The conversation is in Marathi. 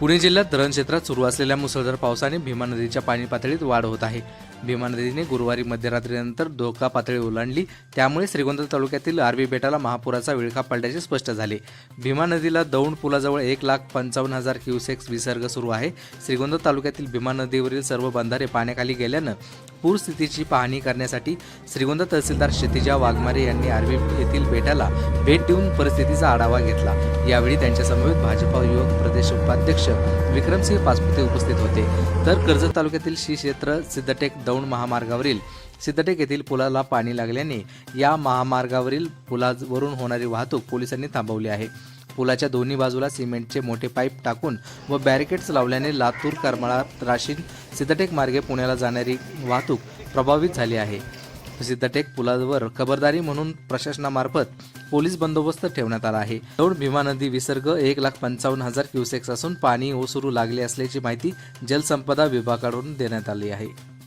पुणे जिल्ह्यात धरण क्षेत्रात सुरू असलेल्या मुसळधार पावसाने भीमा नदीच्या पाणी पातळीत वाढ होत आहे. भीमा नदीने गुरुवारी मध्यरात्रीनंतर धोका पातळी ओलांडली. त्यामुळे श्रीगोंदा तालुक्यातील आरबी बेटाला महापुराचा विळखा पडल्याचे स्पष्ट झाले. भीमा नदीला दौंड पुलाजवळ एक लाख पंचावन्न हजार क्युसेक्स विसर्ग सुरू आहे. श्रीगोंदा तालुक्यातील भीमा नदीवरील सर्व बंधारे पाण्याखाली गेल्यानं पूरस्थितीची पाहणी करण्यासाठी श्रीगोंदा तहसीलदार क्षितिजा वाघमारे यांनी आरबी येथील बेटाला भेट देऊन परिस्थितीचा आढावा घेतला. यावेळी त्यांच्यासमवेत भाजपा युवक प्रदेश उपाध्यक्ष विक्रमसिंह पाचपुते उपस्थित होते. तर कर्जत तालुक्यातील श्री क्षेत्र सिद्धटेक दौंड महामार्गावरील सिद्धटेक येथील पुलाला पाणी लागल्याने या महामार्गावरील पुलावरून होणारी वाहतूक पोलिसांनी थांबवली आहे. पुलाच्या दोन्ही बाजूला सिमेंटचे मोठे पाईप टाकून व बॅरिकेड्स लावल्याने लातूर करमाळा राशीन सिद्धटेक मार्गे पुण्याला जाणारी वाहतूक प्रभावित झाली आहे. सिद्धटेक पुलावर खबरदारी म्हणून प्रशासनामार्फत पोलीस बंदोबस्त ठेवण्यात आला आहे. दौड भीमा नदी विसर्ग एक लाख पंचावन्न हजार क्युसेक्स असून पाणी ओसरू लागले असल्याची माहिती जलसंपदा विभागाकडून देण्यात आली आहे.